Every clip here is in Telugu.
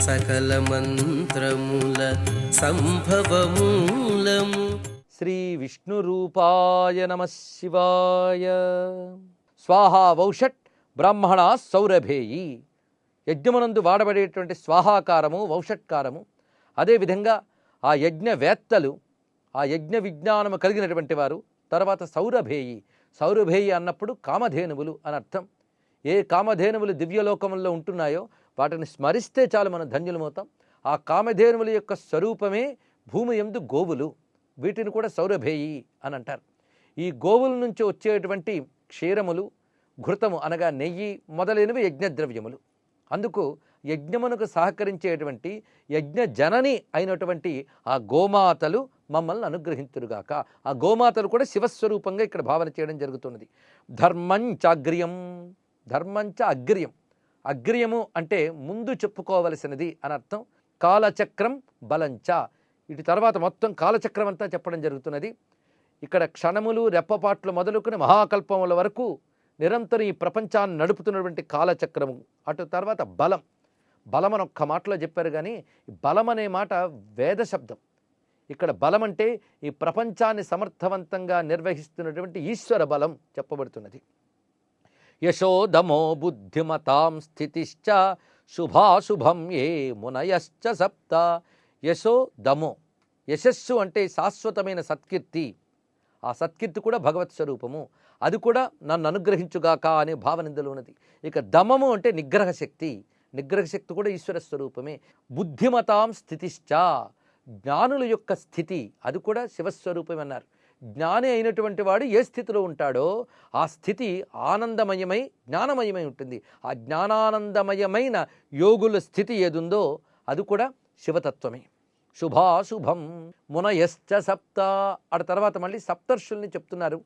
సకల మంత్రముల సంభవమూలము. శ్రీ విష్ణు రూపాయ నమ శివాయ. స్వాహా వౌషట్ బ్రాహ్మణ సౌరభేయి. యజ్ఞమునందు వాడబడేటువంటి స్వాహాకారము వౌషట్కారము అదేవిధంగా ఆ యజ్ఞవేత్తలు ఆ యజ్ఞ విజ్ఞానము కలిగినటువంటి వారు తర్వాత సౌరభేయి. సౌరభేయి అన్నప్పుడు కామధేనువులు అని అర్థం. ఏ కామధేనువులు దివ్యలోకముల్లో ఉంటున్నాయో వాటిని స్మరిస్తే చాలు మనం ధన్యులమవుతాం. ఆ కామధేనువుల యొక్క స్వరూపమే భూమి ఎందు గోవులు. వీటిని కూడా సౌరభేయి అని అంటారు. ఈ గోవుల నుంచి వచ్చేటువంటి క్షీరములు ఘృతము అనగా నెయ్యి మొదలైనవి యజ్ఞద్రవ్యములు. అందుకు యజ్ఞమునకు సహకరించేటువంటి యజ్ఞ జనని అయినటువంటి ఆ గోమాతలు మమ్మల్ని అనుగ్రహింతురుగాక. ఆ గోమాతలు కూడా శివస్వరూపంగా ఇక్కడ భావన చేయడం జరుగుతున్నది. ధర్మంచ అగ్ర్యం ధర్మంచ అగ్ర్యం అగ్ర్యము అంటే ముందు చెప్పుకోవలసినది అని అర్థం. కాలచక్రం బలంచ. ఇటు తర్వాత మొత్తం కాలచక్రం అంతా చెప్పడం జరుగుతున్నది. ఇక్కడ క్షణములు రెప్పపాట్లు మొదలుకుని మహాకల్పముల వరకు నిరంతరం ఈ ప్రపంచాన్ని నడుపుతున్నటువంటి కాలచక్రము. అటు తర్వాత బలం. బలం అని ఒక్క మాటలో చెప్పారు కానీ బలం అనే మాట వేద శబ్దం. ఇక్కడ బలం అంటే ఈ ప్రపంచాన్ని సమర్థవంతంగా నిర్వహిస్తున్నటువంటి ఈశ్వర బలం చెప్పబడుతున్నది. యశోదమో బుద్ధిమతాం స్థితిశ్చ శుభాశుభం ఏ మునయశ్చ సప్త. యశోదమో యశస్సు అంటే శాశ్వతమైన సత్కీర్తి. ఆ సత్కీర్తి కూడా భగవత్ స్వరూపము. అది కూడా నన్ను అనుగ్రహించుగాక అనే భావన ఇందులో ఉన్నది ఇక దమము అంటే నిగ్రహ శక్తి. నిగ్రహ శక్తి కూడా ఈశ్వర స్వరూపమే. బుద్ధిమతాం స్థితిశ్చ జ్ఞానుల యొక్క స్థితి. అది కూడా శివస్వరూపం అన్నారు జ్ఞాని అయినటువంటి వాడు ఏ స్థితిలో ఉంటాడో ఆ స్థితి ఆనందమయమై జ్ఞానమయమై ఉంటుంది. ఆ జ్ఞానానందమయమైన యోగుల స్థితి ఏదుందో అది కూడా శివతత్వమే. శుభాశుభం మునయశ్చ సప్త ఆ తర్వాత మళ్ళీ సప్తర్షుల్ని చెప్తున్నారు.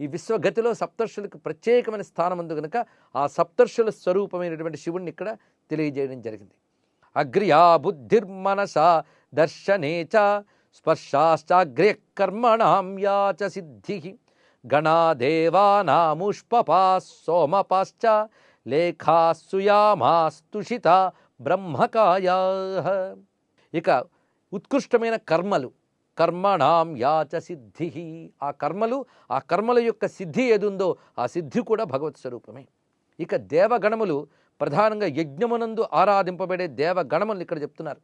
ఈ విశ్వగతిలో సప్తర్షులకు ప్రత్యేకమైన స్థానం ఉంది కనుక ఆ సప్తర్షుల స్వరూపమైనటువంటి శివుణ్ణి ఇక్కడ తెలియజేయడం జరిగింది. అగ్రియా బుద్ధిర్మనస దర్శనే చ కర్మణాం యా చ సిద్ధి. గణాదేవానాముష్పపా సోమపాశ్చ లేఖాసుయామాస్తుషిత బ్రహ్మకాయా. ఇక ఉత్కృష్టమైన కర్మలు. కర్మణాం యాచ సిద్ధి. ఆ కర్మలు ఆ కర్మల యొక్క సిద్ధి ఏదుందో ఆ సిద్ధి కూడా భగవత్ స్వరూపమే. ఇక దేవగణములు ప్రధానంగా యజ్ఞమునందు ఆరాధింపబడే దేవగణములు ఇక్కడ చెప్తున్నారు.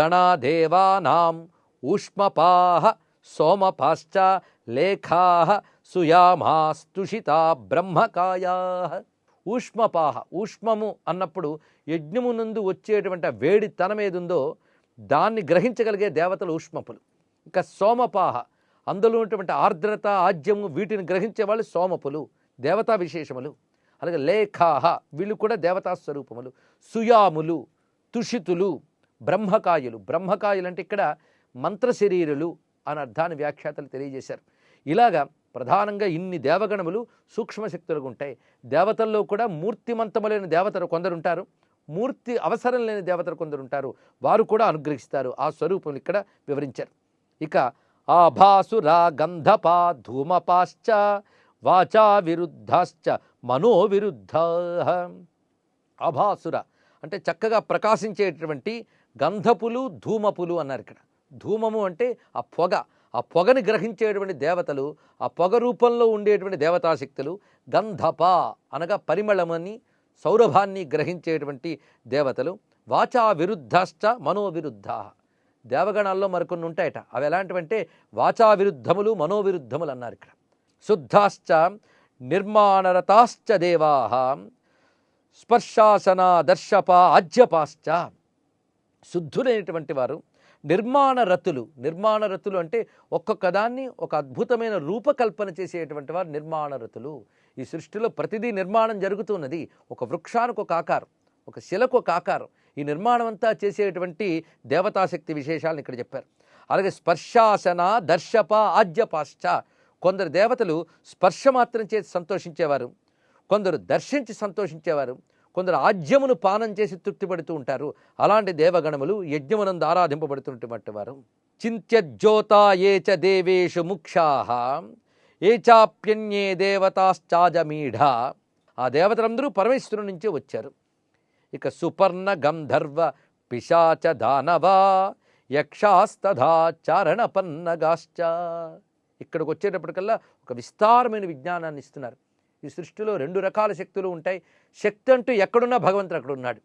గణాదేవానాం ఊష్మపాహ సోమపాశ్చ లేఖా సుయామాస్తుషిత బ్రహ్మకాయా ఊష్మపాహ ఊష్మము అన్నప్పుడు యజ్ఞము నుండి వచ్చేటువంటి ఆ వేడితనం ఏదుందో దాన్ని గ్రహించగలిగే దేవతలు ఊష్మపులు. ఇంకా సోమపాహ అందులో ఉన్నటువంటి ఆర్ద్రత ఆజ్యము వీటిని గ్రహించే వాళ్ళు సోమపులు దేవతా విశేషములు. అలాగే లేఖాహ వీళ్ళు కూడా దేవతా స్వరూపములు. సుయాములు తుషితులు బ్రహ్మకాయులు. బ్రహ్మకాయులు అంటే ఇక్కడ మంత్ర శరీరులు అని అర్థాన్ని వ్యాఖ్యాతలు తెలియజేశారు. ఇలాగా ప్రధానంగా ఇన్ని దేవగణములు సూక్ష్మశక్తులుగా ఉంటాయి. దేవతల్లో కూడా మూర్తిమంతములైన దేవతలు కొందరుంటారు. మూర్తి అవసరం లేని దేవతలు కొందరు ఉంటారు వారు కూడా అనుగ్రహిస్తారు. ఆ స్వరూపం ఇక్కడ వివరించారు. ఇక ఆభాసురా గంధపా ధూమపాశ్చ వాచా విరుద్ధాశ్చ మనోవిరుద్ధ. అభాసుర అంటే చక్కగా ప్రకాశించేటువంటి గంధపులు ధూమపులు అన్నారు ఇక్కడ. ధూమము అంటే ఆ పొగ. ఆ పొగని గ్రహించేటువంటి దేవతలు ఆ పొగ రూపంలో ఉండేటువంటి దేవతాశక్తులు గంధప అనగా పరిమళమని సౌరభాన్ని గ్రహించేటువంటి దేవతలు. వాచా విరుద్ధాశ్చ మనోవిరుద్ధ. దేవగణాల్లో మరికొన్ని ఉంటాయట. అవి ఎలాంటివంటే వాచా విరుద్ధములు మనోవిరుద్ధములు అన్నారు ఇక్కడ. శుద్ధాశ్చ నిర్మాణరతాశ్చ దేవా స్పర్శాసన దర్శప ఆజ్యపాశ్చ శుద్ధులైనటువంటి వారు నిర్మాణ రతులు. నిర్మాణ రతులు అంటే ఒక్కొక్క దాన్ని ఒక అద్భుతమైన రూపకల్పన చేసేటువంటి వారు నిర్మాణ రతులు. ఈ సృష్టిలో ప్రతిదీ నిర్మాణం జరుగుతున్నది. ఒక వృక్షానికి ఒక ఆకారం ఒక శిలకు ఒక ఆకారం. ఈ నిర్మాణం అంతా చేసేటువంటి దేవతాశక్తి విశేషాలను ఇక్కడ చెప్పారు. అలాగే స్పర్శాసన దర్శప ఆజ్యపాశ్చ కొందరు దేవతలు స్పర్శ మాత్రం చేసి సంతోషించేవారు. కొందరు దర్శించి సంతోషించేవారు. కొందరు ఆజ్యమును పానం చేసి తృప్తిపడుతూ ఉంటారు. అలాంటి దేవగణములు యజ్ఞమునందు ఆరాధింపబడుతున్నటువంటి వారు. చింత్యజ్యోతా ఏ చ దేవేషు ముఖ్యా. ఏ చాప్యన్యే దేవతాశ్చాజమీఢ ఆ దేవతలందరూ పరమేశ్వరుని నుంచే వచ్చారు. ఇక సుపర్ణ గంధర్వ పిశాచ దానవా యక్షాస్తథా చారణపన్నగాశ్చ. ఇక్కడికి వచ్చేటప్పటికల్లా ఒక విస్తారమైన విజ్ఞానాన్ని ఇస్తున్నారు. ఈ సృష్టిలో రెండు రకాల శక్తులు ఉంటాయి. శక్తి అంటూ ఎక్కడున్నా భగవంతుడు అక్కడ ఉన్నాడు